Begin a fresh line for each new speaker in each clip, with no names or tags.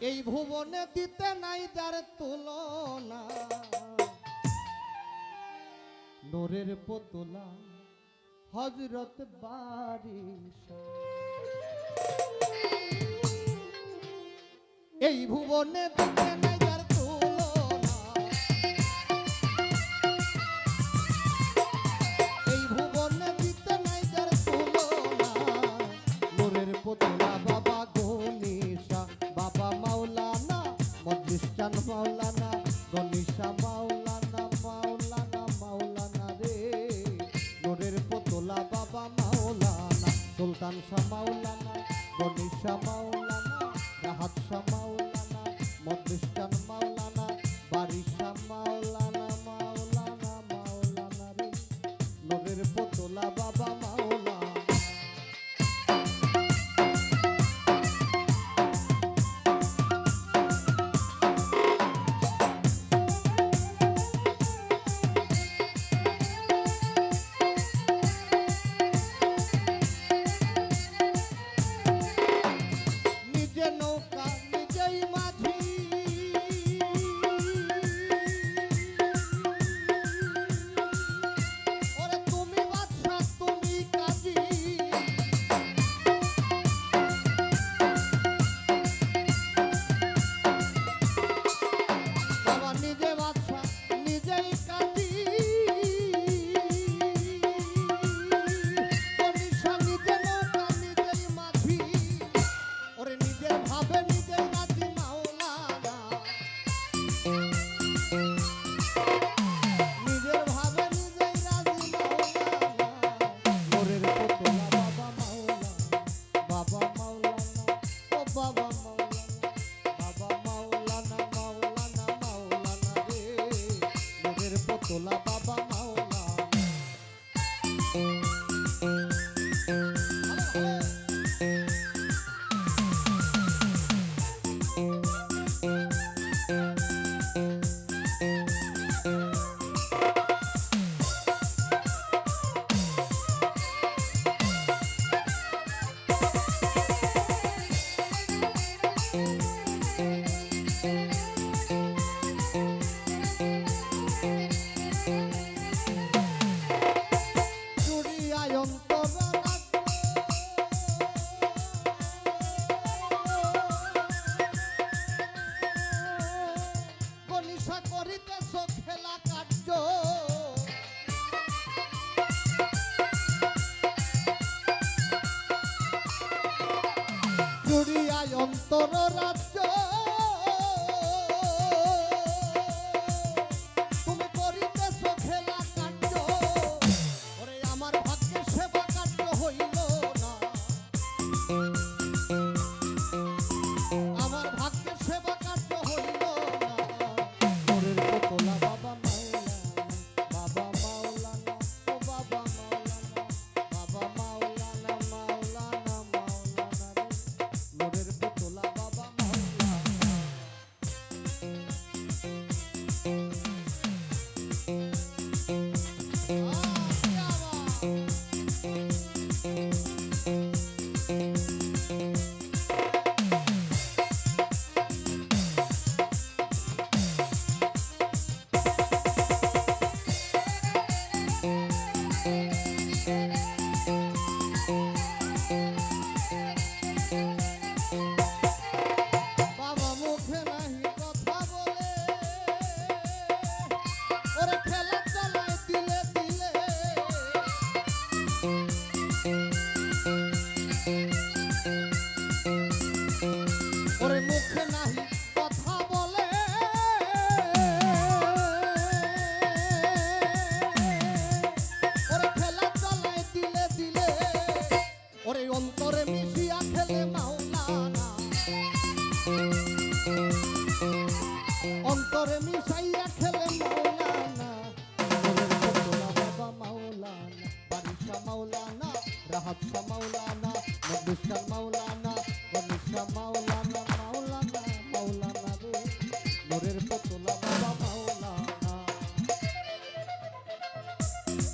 এই ভুবনে দিতে নাই তার তুলনা। নোরের পতুলা হজরত বারিশ এই ভুবনে দিতে নাই Sama un Thank you. জুড়িয়া অন্তর রাত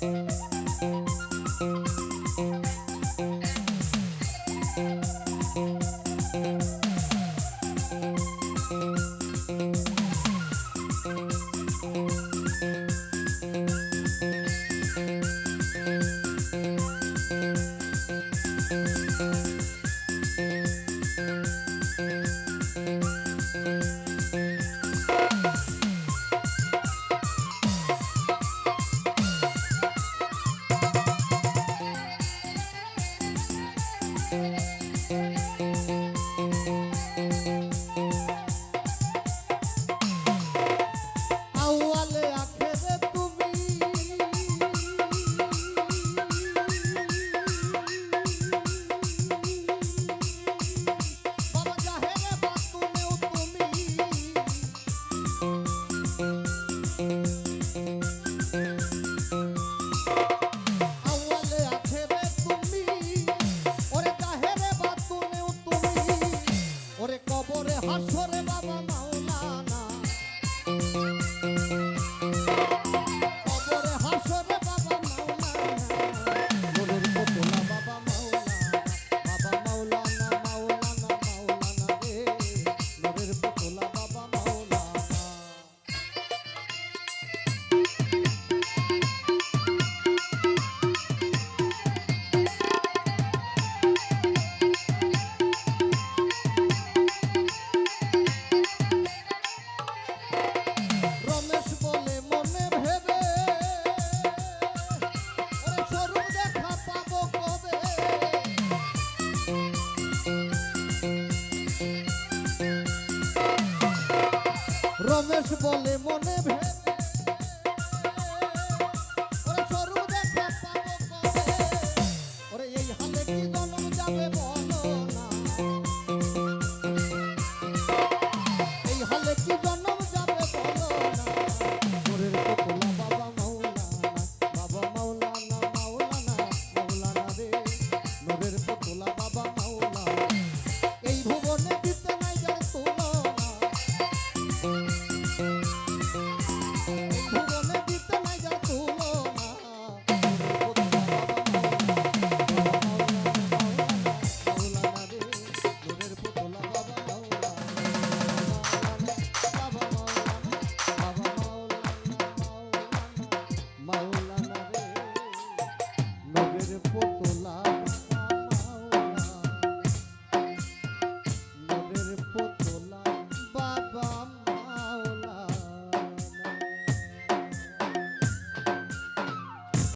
you রমেশ বলে মনে ভেদ ফুলের পোতলা